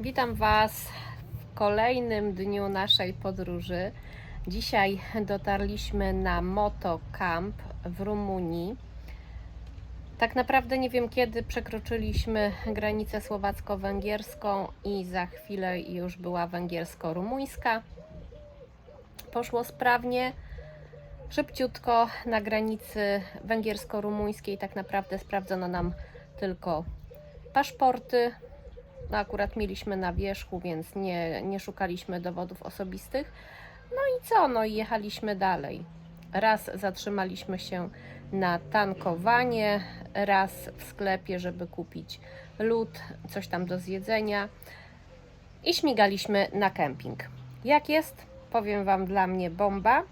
Witam Was w kolejnym dniu naszej podróży. Dzisiaj dotarliśmy na Motocamp w Rumunii. Tak naprawdę nie wiem kiedy przekroczyliśmy granicę słowacko-węgierską i za chwilę już była węgiersko-rumuńska. Poszło sprawnie, szybciutko na granicy węgiersko-rumuńskiej tak naprawdę sprawdzono nam tylko paszporty, no akurat mieliśmy na wierzchu, więc nie, nie szukaliśmy dowodów osobistych. No i co? No i jechaliśmy dalej. Raz zatrzymaliśmy się na tankowanie, raz w sklepie, żeby kupić lód, coś tam do zjedzenia i śmigaliśmy na kemping. Jak jest? Powiem Wam, dla mnie bomba,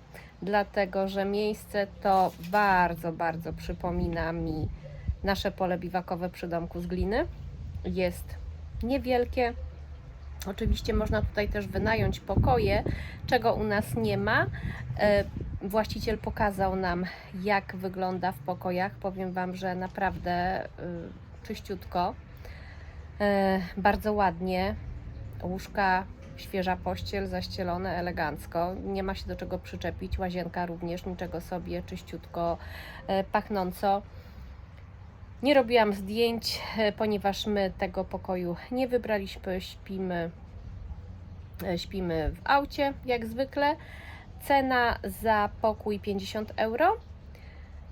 dlatego że miejsce to bardzo, bardzo przypomina mi nasze pole biwakowe przy domku z gliny. Jest niewielkie. Oczywiście można tutaj też wynająć pokoje, czego u nas nie ma. E, Właściciel pokazał nam, jak wygląda w pokojach. Powiem Wam, że naprawdę y, czyściutko, E, bardzo ładnie. Łóżka, świeża pościel, zaścielone elegancko. Nie ma się do czego przyczepić. Łazienka również, niczego sobie, czyściutko, e, pachnąco. Nie robiłam zdjęć, e, ponieważ my tego pokoju nie wybraliśmy. Śpimy, e, śpimy w aucie, jak zwykle. Cena za pokój 50 euro.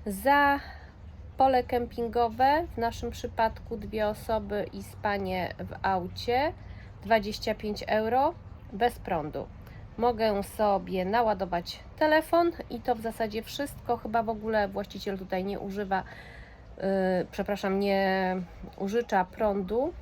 Za pole kempingowe, w naszym przypadku dwie osoby i spanie w aucie, 25 euro bez prądu. Mogę sobie naładować telefon i to w zasadzie wszystko. Chyba w ogóle właściciel tutaj nie używa przepraszam, nie użycza prądu,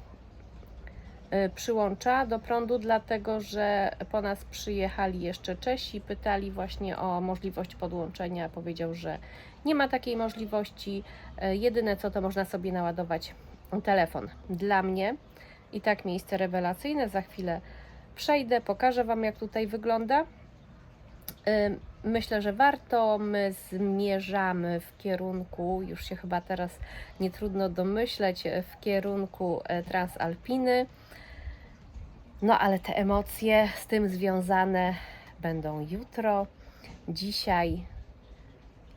yy, przyłącza do prądu, dlatego że po nas przyjechali jeszcze Czesi, pytali właśnie o możliwość podłączenia. Powiedział, że nie ma takiej możliwości. Yy, jedyne co to można sobie naładować telefon. Dla mnie i tak miejsce rewelacyjne. Za chwilę przejdę, pokażę Wam jak tutaj wygląda. Myślę, że warto. My zmierzamy w kierunku, już się chyba teraz nie trudno domyśleć, w kierunku e, Transalpiny. No ale te emocje z tym związane będą jutro. Dzisiaj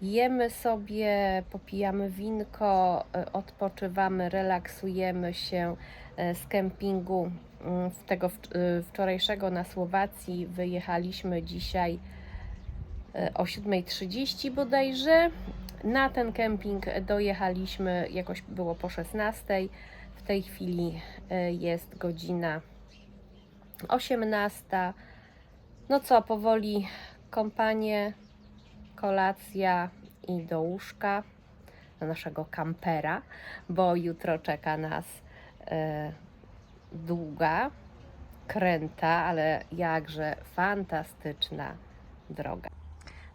jemy sobie, popijamy winko, e, odpoczywamy, relaksujemy się e, z kempingu mm, tego wczorajszego na Słowacji. Wyjechaliśmy dzisiaj e, o 7.30 bodajże. Na ten kemping dojechaliśmy, jakoś było po 16.00. W tej chwili e, jest godzina 18.00. No co, powoli kąpanie, kolacja i do łóżka, do naszego kampera, bo jutro czeka nas e, długa, kręta, ale jakże fantastyczna droga.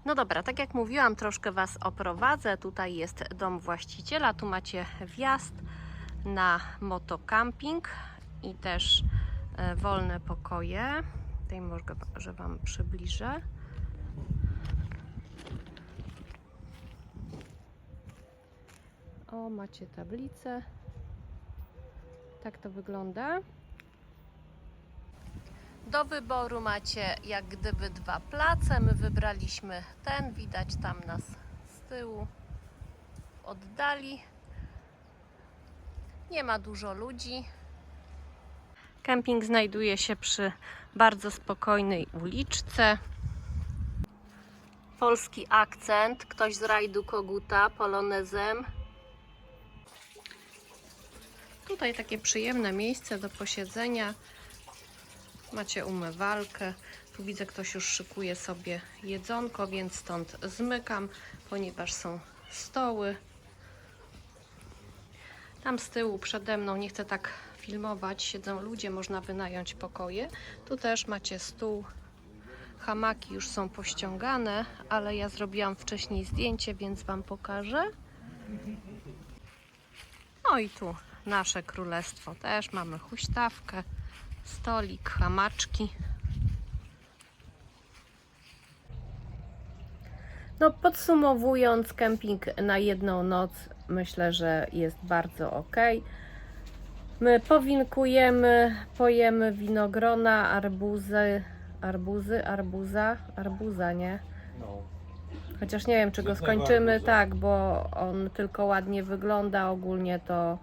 No dobra, tak jak mówiłam, troszkę Was oprowadzę. Tutaj jest dom właściciela, tu macie wjazd na motocamping i też e, wolne pokoje. Tutaj może, że Wam przybliżę. O, macie tablicę. Tak to wygląda. Do wyboru macie jak gdyby dwa place. My wybraliśmy ten, widać tam nas z tyłu w oddali. Nie ma dużo ludzi. Kemping znajduje się przy bardzo spokojnej uliczce. Polski akcent, ktoś z rajdu Koguta polonezem. Tutaj takie przyjemne miejsce do posiedzenia. Macie umywalkę. Tu widzę, ktoś już szykuje sobie jedzonko, więc stąd zmykam, ponieważ są stoły. Tam z tyłu przede mną, nie chcę tak filmować, siedzą ludzie, można wynająć pokoje. Tu też macie stół. Hamaki już są pościągane, ale ja zrobiłam wcześniej zdjęcie, więc Wam pokażę. No i tu nasze królestwo też mamy huśtawkę, stolik, hamaczki. No podsumowując, kemping na jedną noc myślę, że jest bardzo ok. My powinkujemy, pojemy winogrona, arbuzy, arbuzy, arbuza, arbuza, nie? No. Chociaż nie wiem, czy go skończymy, arbuza. tak, bo on tylko ładnie wygląda, ogólnie to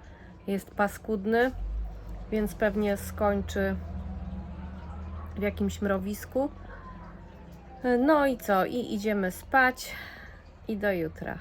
jest paskudny, więc pewnie skończy w jakimś mrowisku. No i co? I idziemy spać i do jutra.